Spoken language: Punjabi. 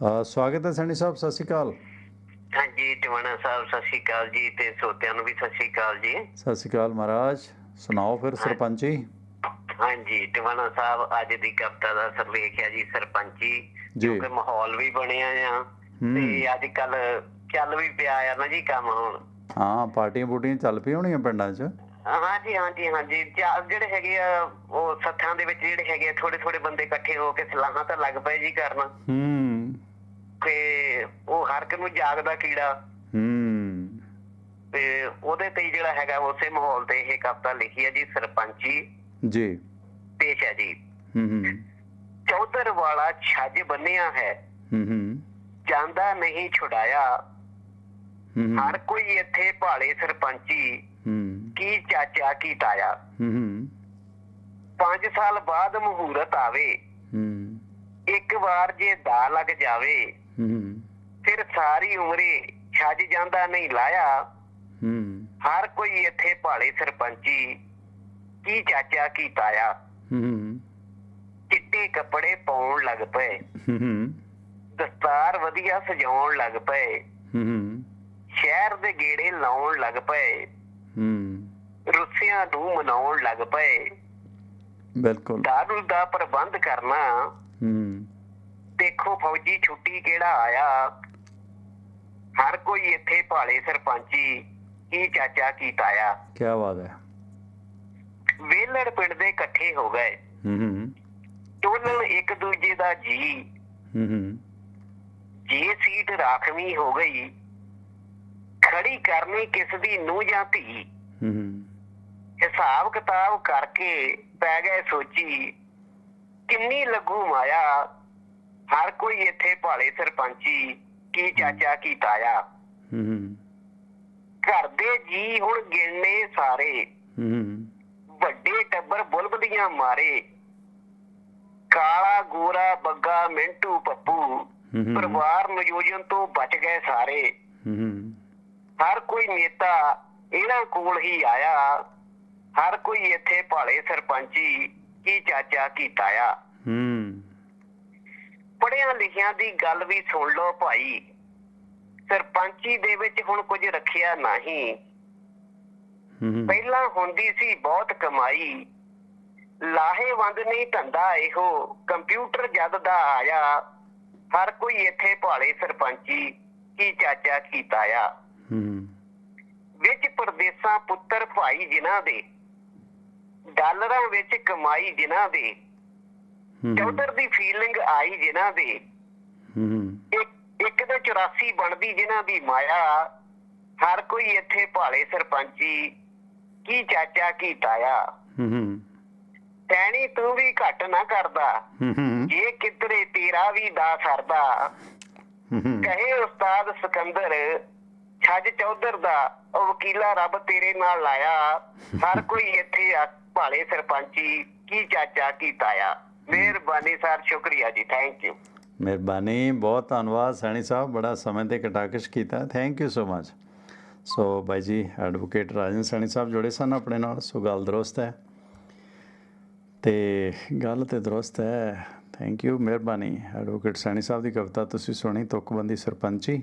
ਸਵਾਗਤ ਹੈ ਸੈਣੀ ਸਾਹਿਬ ਸਤਿ ਸ਼੍ਰੀ ਅਕਾਲ। ਹਾਂਜੀ ਟਿਵਾਣਾ ਸਾਹਿਬ ਸਤਿ ਸ਼੍ਰੀ ਅਕਾਲ ਜੀ ਤੇ ਸੋਤਿਆਂ ਨੂੰ ਵੀ ਸਤਿ ਸ਼੍ਰੀ ਅਕਾਲ ਜੀ। ਸਤਿ ਸ਼੍ਰੀ ਅਕਾਲ ਮਹਾਰਾਜ ਸੁਣਾਓ ਫਿਰ ਸਰਪੰਚੀ? ਹਾਂਜੀ ਟਿਵਾਣਾ ਸਾਹਿਬ ਅੱਜ ਦੀ ਕਵਿਤਾ ਦਾ ਸਰਲੇਖ ਹੈ ਜੀ ਸਰਪੰਚੀ ਜੀ। ਕਿਉਂਕਿ ਮਾਹੌਲ ਵੀ ਬਣਿਆ ਆ। ਤੇ ਅੱਜ ਕੱਲ ਚੱਲ ਵੀ ਪਿਆ ਆ ਨਾ ਜੀ ਕੰਮ ਹੁਣ। ਹਾਂ ਪਾਰਟੀਆਂ ਪੂਟੀਆਂ ਚੱਲ ਪਈ ਹੋਣੀਆਂ ਪਿੰਡਾਂ 'ਚ? ਹਾਂਜੀ ਹਾਂਜੀ ਹਾਂਜੀ ਜਿਹੜੇ ਹੈਗੇ ਆ ਉਹ ਸੱਥਾਂ ਦੇ ਵਿੱਚ ਜਿਹੜੇ ਹੈਗੇ ਥੋੜੇ ਥੋੜੇ ਬੰਦੇ ਇਕੱਠੇ ਹੋ ਕੇ ਸਲਾਹਾਂ ਤਾਂ ਲੱਗ ਪਏ ਜੀ ਕਰਨ। ਹੂੰ। ਤੇ ਉਹ ਹਰ ਇੱਕ ਨੂੰ ਜਾਗਦਾ ਕੀੜਾ। ਹੂੰ। ਤੇ ਉਹਦੇ ਤੇ ਜਿਹੜਾ ਹੈਗਾ ਉਸੇ ਮਾਹੌਲ ਤੇ ਇਹ ਕਵਿਤਾ ਲਿਖੀ ਹੈ ਜੀ ਸਰਪੰਚੀ। ਜੀ। ਪੇਸ਼ ਹੈ ਜੀ। ਹੂੰ ਹੂੰ। ਚੌਧਰ ਵਾਲਾ ਛੱਜ ਬੰਨਿਆ ਹੈ। ਹੂੰ ਹੂੰ। ਜਾਂਦਾ ਨਹੀਂ ਛੁਡਾਇਆ। ਹੂੰ ਹਰ ਕੋਈ ਇੱਥੇ ਭਾਲੇ ਸਰਪੰਚੀ। ਹੂੰ। ਕੀ ਚਾਚਾ ਕੀ ਤਾਇਆ। ਹੂੰ ਹੂੰ। 5 ਸਾਲ ਬਾਅਦ ਮਹੂਰਤ ਆਵੇ। ਹੂੰ। ਇੱਕ ਵਾਰ ਜੇ ਦਾ ਲੱਗ ਜਾਵੇ। ਹੂੰ। ਫਿਰ ਸਾਰੀ ਉਮਰੇ ਛੱਜ ਜਾਂਦਾ ਨਹੀਂ ਲਾਇਆ। ਹੂੰ। ਹਰ ਕੋਈ ਇੱਥੇ ਭਾਲੇ ਸਰਪੰਚੀ ਕੀ ਚਾਚਾ ਕੀ ਤਾਇਆ। ਹੂੰ। ਚਿੱਟੇ ਕੱਪੜੇ ਪਾਉਣ ਲੱਗ ਪਏ। ਹੂੰ। ਦਸਤਾਰ ਵਧੀਆ ਸਜਾਉਣ ਲੱਗ ਪਏ। ਹੂੰ। ਸ਼ਹਿਰ ਦੇ ਗੇੜੇ ਲਾਉਣ ਲੱਗ ਪਏ। ਹੂੰ। ਰੁੱਸਿਆਂ ਨੂੰ ਮਨਾਉਣ ਲੱਗ ਪਏ। ਬਿਲਕੁਲ। ਦਾਰੂ ਦਾ ਪ੍ਰਬੰਧ ਕਰਨਾ। ਹੂੰ। ਦੇਖੋ ਫੌਜੀ ਛੁੱਟੀ ਕਿਹੜਾ ਆਇਆ? ਹਰ ਕੋਈ ਇੱਥੇ ਭਾਲੇ ਸਰਪੰਚੀ ਕੀ ਚਾਚਾ ਕੀ ਤਾਇਆ? ਕੀ ਬਾਤ ਹੈ। ਵੇਲੜ ਪਿੰਡ ਦੇ ਇਕੱਠੇ ਹੋ ਗਏ। ਹੂੰ ਹੂੰ ਟੋਲਣ ਇੱਕ ਦੂਜੇ ਦਾ ਜੀ। ਹੂੰ ਹੂੰ। ਜੇ ਸੀਟ ਰਾਖਵੀਂ ਹੋ ਗਈ ਖੜੀ ਕਰਨੀ ਕਿਸ ਦੀ ਨੂੰ ਜਾਂ ਧੀ? ਹੂੰ ਹੂੰ। ਹਿਸਾਬ ਕਿਤਾਬ ਕਰਕੇ ਪੈ ਗਏ ਸੋਚੀ ਕਿੰਨੀ ਲੱਗੂ ਮਾਇਆ? ਹਰ ਕੋਈ ਇੱਥੇ ਭਾਲੇ ਸਰਪੰਚੀ ਕੀ ਚਾਚਾ ਕੀ ਤਾਇਆ। ਹੂੰ ਘਰ ਦੇ ਜੀ ਹੁਣ ਗਿਣਨੇ ਸਾਰੇ। ਹੂੰ ਵੱਡੇ ਟੱਬਰ ਬੁਲਬਲੀਆਂ ਮਾਰੇ। ਕਾਲਾ ਗੋਰਾ ਬੱਗਾ ਮਿੰਟੂ ਪੱਪੂ। ਪਰਿਵਾਰ ਨਿਯੋਜਨ ਤੋਂ ਬਚ ਗਏ ਸਾਰੇ। ਹੂੰ। ਹਰ ਕੋਈ ਨੇਤਾ ਇਹਨਾਂ ਕੋਲ ਹੀ ਆਇਆ। ਹਰ ਕੋਈ ਇੱਥੇ ਭਾਲੇ ਸਰਪੰਚੀ ਕੀ ਚਾਚਾ ਕੀ ਤਾਇਆ। ਹੂੰ। ਪੜਿਆਂ ਲਿਖਿਆਂ ਦੀ ਗੱਲ ਵੀ ਸੁਣ ਲਓ ਭਾਈ। ਸਰਪੰਚੀ ਦੇ ਵਿੱਚ ਹੁਣ ਕੁਝ ਰੱਖਿਆ ਨਹੀਂ। ਪਹਿਲਾਂ ਹੁੰਦੀ ਸੀ ਬਹੁਤ ਕਮਾਈ। ਲਾਹੇਵੰਦ ਨਹੀਂ ਧੰਦਾ ਇਹੋ। ਕੰਪਿਊਟਰ ਜਦ ਦਾ ਆਇਆ ਹਰ ਕੋਈ ਇੱਥੇ ਭਾਲੇ ਸਰਪੰਚੀ ਕੀ ਚਾਚਾ ਕੀ ਤਾਇਆ। ਹੂੰ। ਵਿੱਚ ਪਰਦੇਸਾਂ ਪੁੱਤਰ ਭਾਈ ਜਿਨ੍ਹਾਂ ਦੇ। ਡਾਲਰਾਂ ਵਿੱਚ ਕਮਾਈ ਜਿਨ੍ਹਾਂ ਦੇ। ਚੌਧਰ ਦੀ ਫੀਲਿੰਗ ਆਈ ਜਿਨ੍ਹਾਂ ਦੇ ਇੱਕ ਦੇ 84 ਬਣਦੀ ਜਿਨ੍ਹਾਂ ਦੀ ਮਾਇਆ ਹਰ ਕੋਈ ਇੱਥੇ ਭਾਲੇ ਸਰਪੰਚੀ ਕੀ ਚਾਚਾ ਕੀ ਤਾਇਆ। ਹੂੰ ਤੈਣੀ ਤੂੰ ਵੀ ਘੱਟ ਨਾ ਕਰਦਾ। ਹੂੰ ਜੇ ਕਿਧਰੇ ਤੇਰਾ ਵੀ ਦਾ ਸਰਦਾ ਹੂੰ ਕਹੇ ਉਸਤਾਦ ਸਿਕੰਦਰ ਛੱਜ ਚੌਧਰ ਦਾ ਉਹ ਵਕੀਲਾ ਰੱਬ ਤੇਰੇ ਨਾਲ ਲਾਇਆ। ਹਰ ਕੋਈ ਇੱਥੇ ਭਾਲੇ ਸਰਪੰਚੀ ਕੀ ਚਾਚਾ ਕੀ ਤਾਇਆ। ਮਿਹਰਬਾਨੀ ਸਰ, ਸ਼ੁਕਰੀਆ ਜੀ ਥੈਂਕ ਯੂ ਮਿਹਰਬਾਨੀ, ਬਹੁਤ ਧੰਨਵਾਦ ਸੈਣੀ ਸਾਹਿਬ, ਬੜਾ ਸਮੇਂ ਤੇ ਕਟਾਕਸ਼ ਕੀਤਾ thank you so much so ਬਾਈ ਜੀ ਐਡਵੋਕੇਟ ਰਾਜਨ ਸੈਣੀ ਸਾਹਿਬ ਜੁੜੇ ਸਨ ਆਪਣੇ ਨਾਲ, ਸੋ ਗੱਲ ਦਰੁਸਤ ਹੈ। ਤੇ ਗੱਲ ਤੇ ਦਰੁਸਤ ਹੈ ਥੈਂਕ ਯੂ ਮਿਹਰਬਾਨੀ ਐਡਵੋਕੇਟ ਸੈਣੀ ਸਾਹਿਬ ਦੀ ਕਵਿਤਾ ਤੁਸੀਂ ਸੁਣੀ, ਤੁਕਬੰਦੀ ਸਰਪੰਚੀ।